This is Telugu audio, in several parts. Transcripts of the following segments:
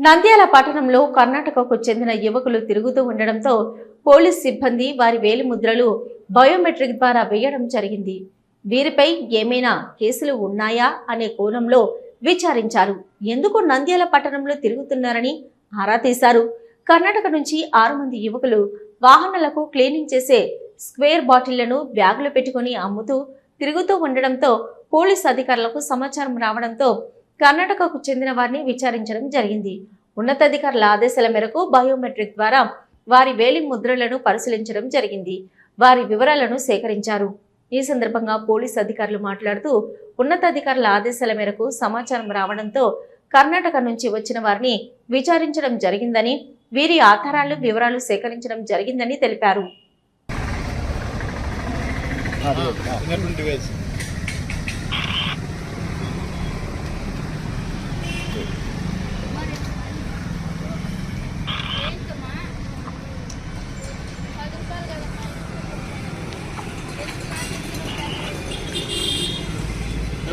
నంద్యాల పట్టణంలో కర్ణాటకకు చెందిన యువకులు తిరుగుతూ ఉండడంతో పోలీస్ సిబ్బంది వారి వేలిముద్రలు బయోమెట్రిక్ ద్వారా వేయడం జరిగింది. వీరిపై ఏమైనా కేసులు ఉన్నాయా అనే కోణంలో విచారించారు. ఎందుకు నంద్యాల పట్టణంలో తిరుగుతున్నారని ఆరా తీశారు. కర్ణాటక నుంచి ఆరు మంది యువకులు వాహనాలకు క్లీనింగ్ చేసే స్క్వేర్ బాటిళ్ళను బ్యాగులు పెట్టుకుని అమ్ముతూ తిరుగుతూ ఉండడంతో పోలీస్ అధికారులకు సమాచారం రావడంతో కర్ణాటకకు చెందిన వారిని విచారించడం జరిగింది. ఉన్నతాధికారుల ఆదేశాల మేరకు బయోమెట్రిక్ ద్వారా వారి వేలి ముద్రలను పరిశీలించడం జరిగింది. వారి వివరాలను సేకరించారు. ఈ సందర్భంగా పోలీస్ అధికారులు మాట్లాడుతూ ఉన్నతాధికారుల ఆదేశాల మేరకు సమాచారం రావడంతో కర్ణాటక నుంచి వచ్చిన వారిని విచారించడం జరిగిందని వీరి ఆధారాలు వివరాలు సేకరించడం జరిగిందని తెలిపారు.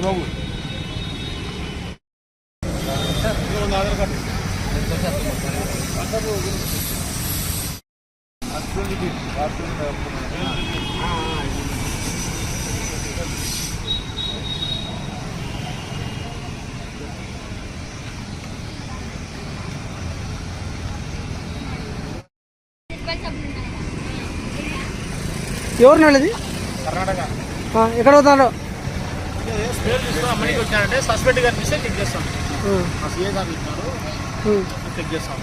బాబు ఆధార్ కార్డు అటువంటి ఎవరు వాళ్ళది కర్ణాటక ఎక్కడ పోతారో? తీసుకుని వచ్చానంటే కనిపిస్తే చెక్ చేస్తాం. మా సిఏ సార్ ఇచ్చినారు చెక్ చేస్తాం.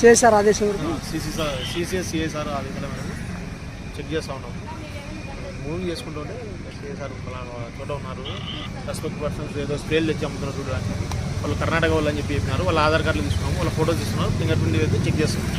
చేశారు ఆదేశం వరకు? సిసి సార్ సిసిఎస్ మేము చెక్ చేస్తూ ఉంటాం మూవీ చేసుకుంటుంటే ఫలానా చోట ఉన్నారు. సస్పెక్ట్ పర్సన్స్ ఏదో స్ప్రేలు తెచ్చి అమ్ముతున్నారు చూడడానికి. వాళ్ళు కర్ణాటక వాళ్ళు అని చెప్పి చెప్పినారు. వాళ్ళ ఆధార్ కార్డులు తీసుకున్నాము. వాళ్ళ ఫోటోస్ తీసుకున్నారు. ఫింగర్ ప్రింట్ అయితే చెక్ చేస్తున్నాం